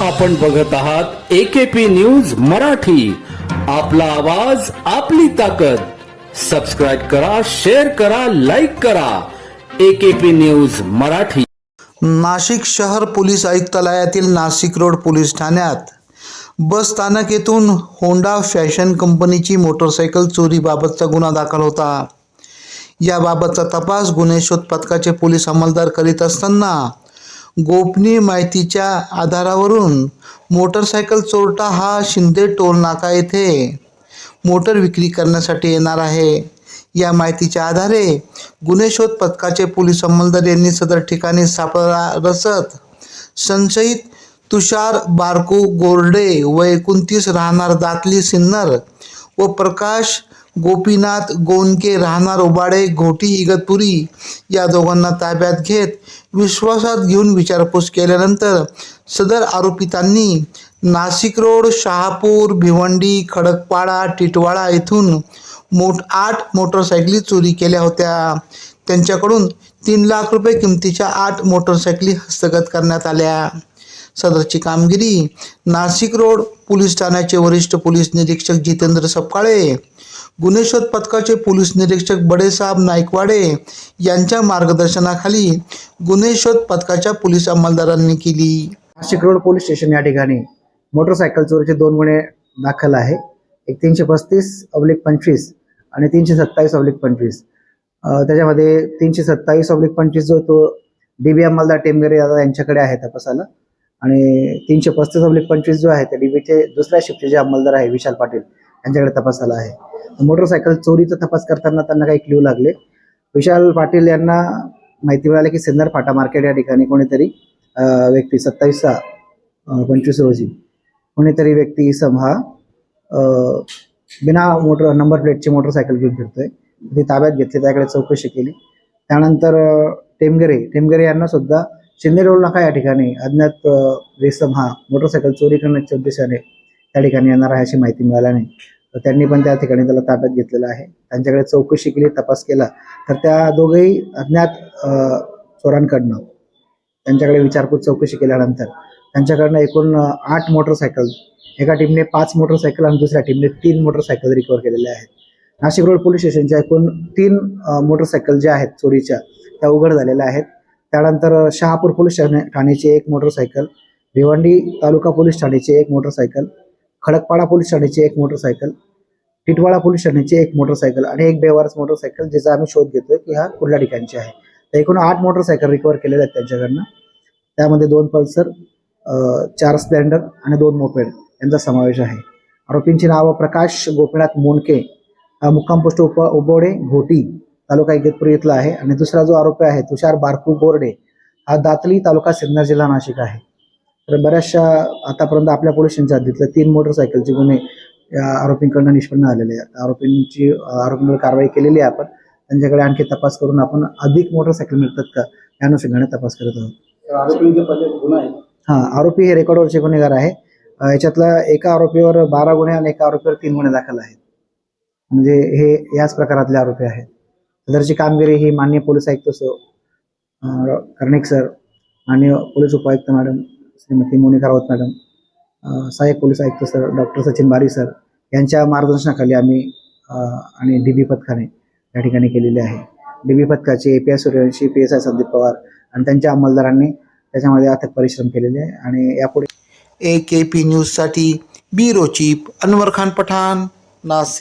आपण बघत आहात एकेपी न्यूज मराठी. आपला आवाज आपली ताकद. सबस्क्राईब करा शेअर करा लाईक करा. AKP news Marathi. नाशिक शहर पोलीस आयुक्तालयातील नाशिक रोड पोलीस ठाण्यात. बस स्थानक येथून होंडा फॅशन कंपनीची मोटरसायकल चोरीबाबतचा गुन्हा दाखल होता. याबाबतचा तपास गुन्हे शोध पथकाचे पोलीस अंमलदार करीत असताना गोपनीय माहितीच्या आधारावरून मोटरसायकल चोरटा हा शिंदे टोल नाका येथे मोटर विक्री करण्यासाठी येणार आहे. या माहितीच्या आधारे गुन्हे शोध पथकाचे पोलीस अंमलदार यांनी सदर ठिकाणी सापळा रचत संशयित तुषार बारकू गोरडे व एकोणतीस राहणार दातली सिन्नर व प्रकाश गोपीनाथ गोंदके राहणार उबाडे घोटी इगतपुरी या दोघांना ताब्यात घेत विश्वासात घेऊन विचारपूस केल्यानंतर सदर आरोपितांनी नाशिक रोड शहापूर भिवंडी खडकपाडा टिटवाळा येथून मोठ आठ मोटरसायकली चोरी केल्या होत्या. त्यांच्याकडून तीन लाख रुपये किमतीच्या आठ मोटरसायकली हस्तगत करण्यात आल्या. सदरची कामगिरी नाशिक रोड पोलीस ठाण्याचे वरिष्ठ पोलीस निरीक्षक जितेंद्र सपकाळे गुन्हे शोध पथकाचे पोलीस निरीक्षक बडेसाहेब नाईकवाडे यांच्या मार्गदर्शनाखाली गुन्हे शोध पथकाच्या पोलीस अंमलदारांनी केली. नाशिक रोड पोलीस स्टेशन या ठिकाणी मोटरसायकल चोरीचे दोन गुन्हे दाखल आहे. एक तीनशे पस्तीस अब्लिक पंचवीस आणि तीनशे सत्तावीस अब्लिक पंचवीस. त्याच्यामध्ये तीनशे सत्तावीस अब्लिक पंचवीस जो तो डी बी अंमलदार टेमगरे यांच्याकडे आहे तपासाला. आणि तीनशे पस्तीस अब्लिक पंचवीस जो आहे ते डीबीचे दुसऱ्या शिफ्टचे जे अंमलदार आहे विशाल पाटील यांच्याकडे तपास आला आहे. मोटरसायकल चोरीचा तपास करताना त्यांना काही क्ल्यू लागले. विशाल पाटील यांना माहिती मिळाली की सिन्नर फाटा मार्केट या ठिकाणी कोणीतरी व्यक्ती सत्तावीस सहा पंचवीस रोजी. कोणीतरी व्यक्ती इसम हा बिना मोटर नंबर प्लेटची मोटरसायकल घेऊन फिरतोय. ती ताब्यात घेतली त्याकडे चौकशी केली. त्यानंतर टेमगरे टेमगरे यांना सुद्धा शिंदे रोल नाका या ठिकाणी. अज्ञात रेसम हा मोटरसायकल चोरी करण्याच्या उद्देशाने त्या ठिकाणी येणार आहे अशी माहिती मिळाल्याने तर त्यांनी पण त्या ठिकाणी त्याला ताब्यात घेतलेलं आहे. त्यांच्याकडे चौकशी केली तपास केला. तर त्या दोघेही अज्ञात चोरांकडनं त्यांच्याकडे विचारपूस चौकशी केल्यानंतर त्यांच्याकडनं एकूण आठ मोटरसायकल एका टीमने पाच मोटरसायकल आणि दुसऱ्या टीमने तीन मोटरसायकल रिकवर केलेल्या आहेत. नाशिक रोड पोलीस स्टेशनच्या एकूण तीन मोटरसायकल ज्या आहेत चोरीच्या त्या उघड झालेल्या आहेत. त्यानंतर शहापूर पोलीस ठाणे ठाण्याची एक मोटरसायकल भिवंडी तालुका पोलीस ठाण्याची एक मोटरसायकल खडकपाडा पोलीस ठाण्याची एक मोटरसायकल टिटवाळा पोलीस ठाण्याची एक मोटरसायकल आणि एक बेवारस मोटरसायकल ज्याचा आम्ही शोध घेतोय की हा कुठल्या ठिकाणची आहे. तर एकूण आठ मोटरसायकल रिकवर केलेल्या आहेत त्यांच्याकडनं. त्यामध्ये दोन पल्सर चार स्प्लेंडर आणि दोन मोपेड यांचा समावेश आहे. आरोपींची नावं प्रकाश गोपीनाथ मोनके मुक्काम पोस्ट उप उबोडे घोटी तालुका इगतपुरी इथला आहे. आणि दुसरा जो आरोपी आहे तुषार बारकू बोर्डे हा दातली तालुका सिन्नर जिल्हा नाशिक आहे. तर बऱ्याचशा आतापर्यंत आपल्या पोलीस हद्दीतल्या तीन मोटरसायकलचे गुन्हे या आरोपींकडनं निष्पन्न झालेले आहेत. आरोपींची आरोपींवर कारवाई केलेली आहे आपण. त्यांच्याकडे आणखी तपास करून आपण अधिक मोटरसायकल मिळतात का या अनुषंगाने तपास करत आहोत. हां आरोपी हे रेकॉर्डवरचे गुन्हेगार आहे. याच्यातला एका आरोपीवर बारा गुन्हे आणि एका आरोपीवर तीन गुन्हे दाखल आहेत. म्हणजे हे याच प्रकारातले आरोपी आहेत. सदरची कामगिरी ही मान्य पोलीस आयुक्त सो कर्णिक सर मान्य पोलीस उपायुक्त मॅडम श्रीमती मोनिका राऊत मॅडम सहाय्यक पोलीस आयुक्त sir doctor Sachin Bari sir यांच्या मार्गदर्शनाखाली आम्ही आणि डी बी पथकाने या ठिकाणी केलेले आहे. डी बी पथकाचे A P I Suryavanshi P S I Sandeep Pawar आणि त्यांच्या अंमलदारांनी त्याच्यामध्ये अथक परिश्रम केलेले आहे आणि यापुढे ए के पी न्यूजसाठी ब्युरो चीफ अनवर खान पठाण नाशिक